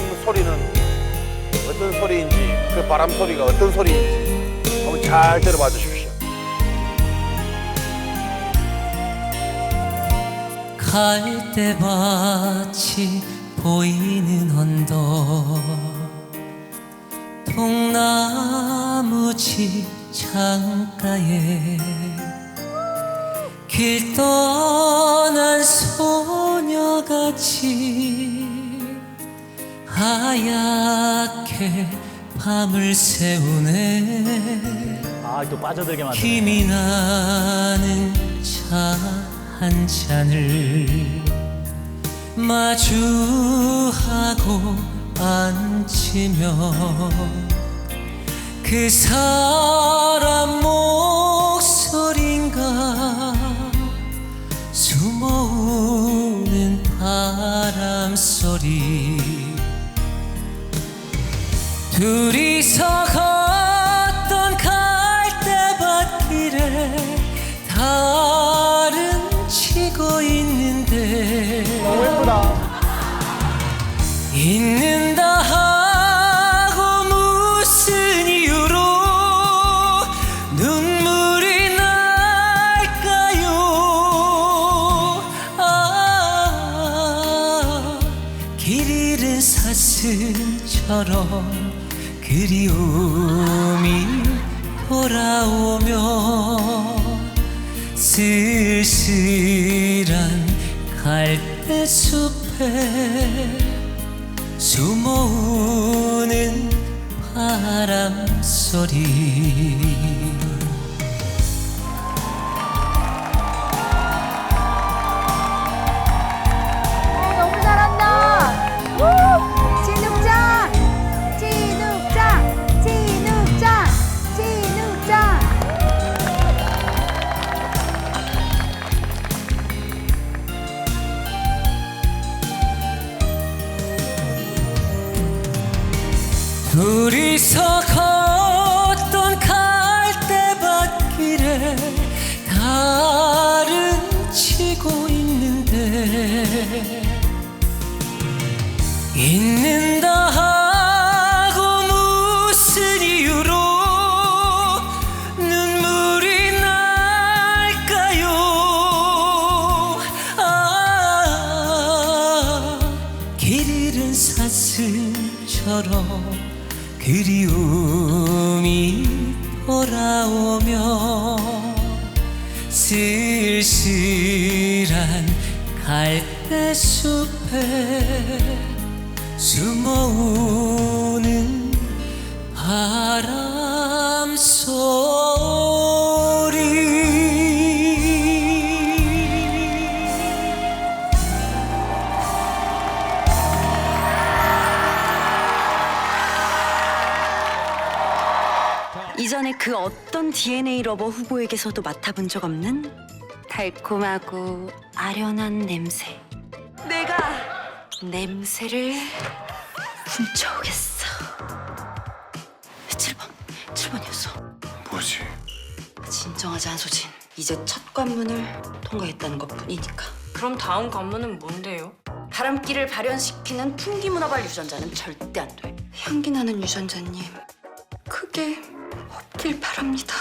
우는 소리는 어떤 소리인지 그 바람 소리가 어떤 소리인지 한번 잘 들어봐 주십시오. 갈대밭이 보이는 언덕 통나무 집 창가에 길 떠난 소녀같이 하얗게 밤을 새우네 아, 또 빠져들게 만드네. 힘이 나는 차 한 잔을 마주하고 앉으며 그 사람 목소린가 숨어오는 바람 소리 둘이서 걷던 갈대밭길에 달은 치고 있는데 너무 예쁘다. 있는다 하고 무슨 이유로 눈물이 날까요 아, 길 잃은 사슴처럼 그리움이 돌아오며 쓸쓸한 갈대숲에 숨어오는 바람 소리 둘이서 걷던 갈대밭길에 달은 치고 있는데 있는다 하고 무슨 이유로 눈물이 날까요? 아, 길 잃은 사슴처럼 그리움이 돌아오며 쓸쓸한 갈대숲에 숨어오는 바람 소 이전에 그 어떤 DNA 러버 후보에게서도 맡아본 적 없는 달콤하고 아련한 냄새. 내가 냄새를 훔쳐오겠어. 7번, 7번이었어. 뭐지? 진정하지 한소진. 이제 첫 관문을 통과했다는 것뿐이니까. 그럼 다음 관문은 뭔데요? 바람기를 발현시키는 풍기문화발 유전자는 절대 안 돼. 향기 나는 유전자님, 크게 없길 바랍니다.